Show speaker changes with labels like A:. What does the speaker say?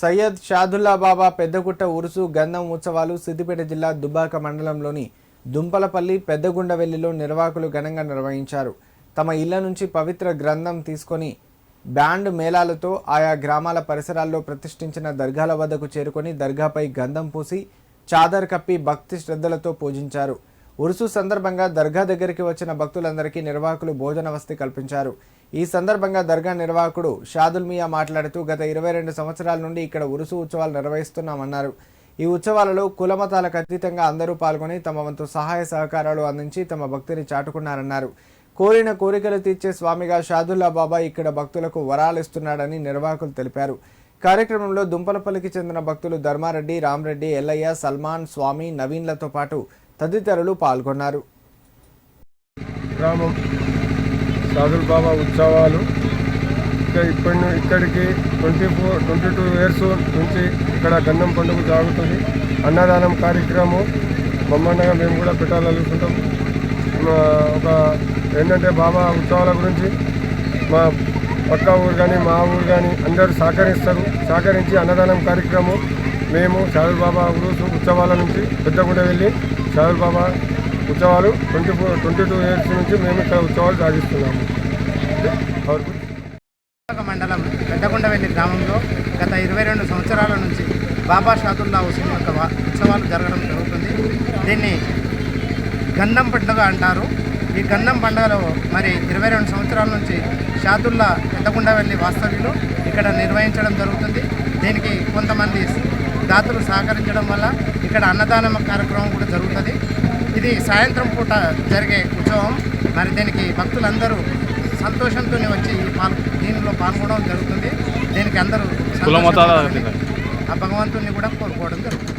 A: సయ్యద్ షాదుల్లా బాబా పెద్దగుట్ట ఉరుసు గంధం ఉత్సవాలు సిద్దిపేట జిల్లా దుబ్బాక మండలంలోని దుంపలపల్లి పెద్దగుండవెల్లిలో నిర్వాహకులు ఘనంగా నిర్వహించారు. తమ ఇళ్ళ నుంచి పవిత్ర గ్రంథం తీసుకొని బ్యాండ్ మేళాలతో ఆయా గ్రామాల పరిసరాల్లో ప్రతిష్ఠించిన దర్గాల వద్దకు చేరుకొని దర్గాపై గంధం పూసి చాదర్ కప్పి భక్తి శ్రద్ధలతో పూజించారు. ఉరుసు సందర్భంగా దర్గా దగ్గరికి వచ్చిన భక్తులందరికీ నిర్వాహకులు భోజన వసతి కల్పించారు. ఈ సందర్భంగా దర్గా నిర్వాహకుడు షాదుల్ మియా మాట్లాడుతూ గత ఇరవై రెండు సంవత్సరాల నుండి ఇక్కడ ఉరుసు ఉత్సవాలు నిర్వహిస్తున్నామన్నారు. ఈ ఉత్సవాలలో కులమతాలకు అతీతంగా అందరూ పాల్గొని తమ వంతు సహాయ సహకారాలు అందించి తమ భక్తిని చాటుకున్నారన్నారు. కోరిన కోరికలు తీర్చే స్వామిగా షాదుల్లా బాబా ఇక్కడ భక్తులకు వరాలు ఇస్తున్నాడని నిర్వాహకులు తెలిపారు. కార్యక్రమంలో దుంపలపల్లికి చెందిన భక్తులు ధర్మారెడ్డి రామరెడ్డి ఎల్లయ్య సల్మాన్ స్వామి నవీన్లతో పాటు తదితరులు పాల్గొన్నారు.
B: గ్రామం సాధుల్ బాబా ఉత్సవాలు. ఇంకా ఇప్పటి ఇక్కడికి twenty four twenty two years నుంచి ఇక్కడ గంధం పండుగ జరుగుతుంది అన్నదానం కార్యక్రమం బొమ్మన్నగా మేము కూడా పెట్టాలనుకుంటాం. మా ఒక ఏంటంటే బాబా ఉత్సవాల గురించి మా పక్క ఊరు కానీ మా ఊరు కానీ అందరూ సహకరిస్తారు. సహకరించి అన్నదానం కార్యక్రమం మేము సాదుల్ బాబా ఉరుసు ఉత్సవాల నుంచి పెద్దగుండ వెళ్ళి సాదుల్ బాబా ఉత్సవాలు twenty four twenty two years నుంచి మేము ఇక్కడ ఉత్సవాలు సాగిస్తున్నాము.
C: మండలం పెద్దగుండవెల్లి గ్రామంలో గత ఇరవై రెండు సంవత్సరాల నుంచి బాబా షాతుల్లా హుసేన్ యొక్క ఉత్సవాలు జరగడం జరుగుతుంది. దీన్ని గంధం పండుగ అంటారు. ఈ గంధం పండుగలో మరి ఇరవై రెండు సంవత్సరాల నుంచి షాతుల్లా పెద్దగుండవెల్లి వాస్తవ్యులు ఇక్కడ నిర్వహించడం జరుగుతుంది. దీనికి కొంతమంది దాతలు సహకరించడం వల్ల ఇక్కడ అన్నదానం కార్యక్రమం కూడా జరుగుతుంది. ఇది సాయంత్రం పూట జరిగే ఉత్సవం. మరి దీనికి భక్తులందరూ సంతోషంతో వచ్చి పాల్ దీనిలో పాల్గొనడం జరుగుతుంది. దీనికి అందరూ ఆ భగవంతుని కూడా కోరుకోవడం జరుగుతుంది.